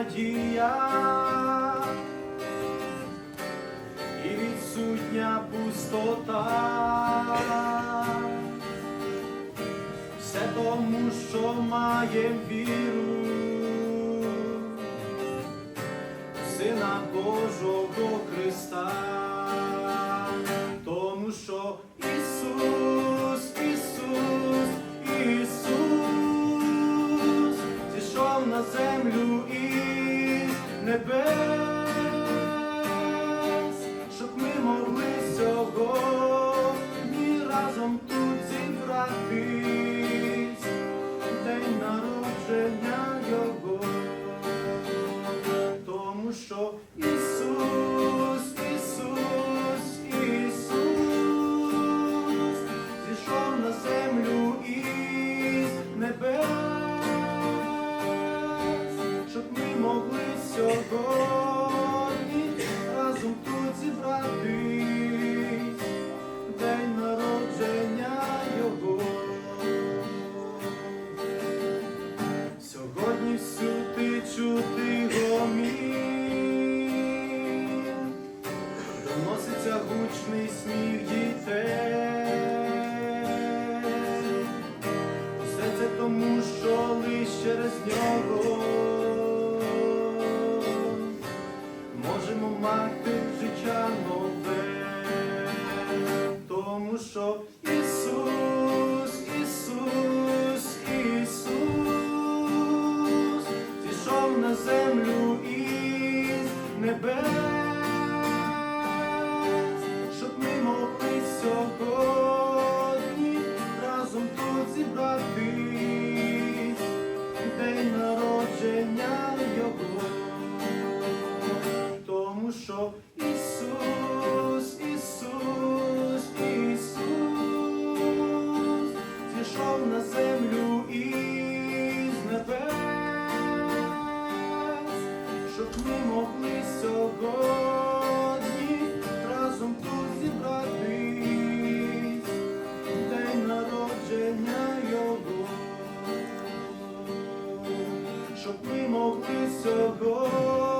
надія. І відсутня пустота, все тому, що має віру, Сина Божого Христа, тому що Ісус, Ісус, Ісус. зійшов на Землю і небес, гучний сміх дітей. Все це тому, що лиш через нього можемо мати життя нове, тому що Ісус, Ісус, Ісус зійшов на землю із небес, народження Його, тому що Ісус, Ісус, Ісус зійшов на землю із небес, щоб ми могли сьогодні щоб ми могли сьогодні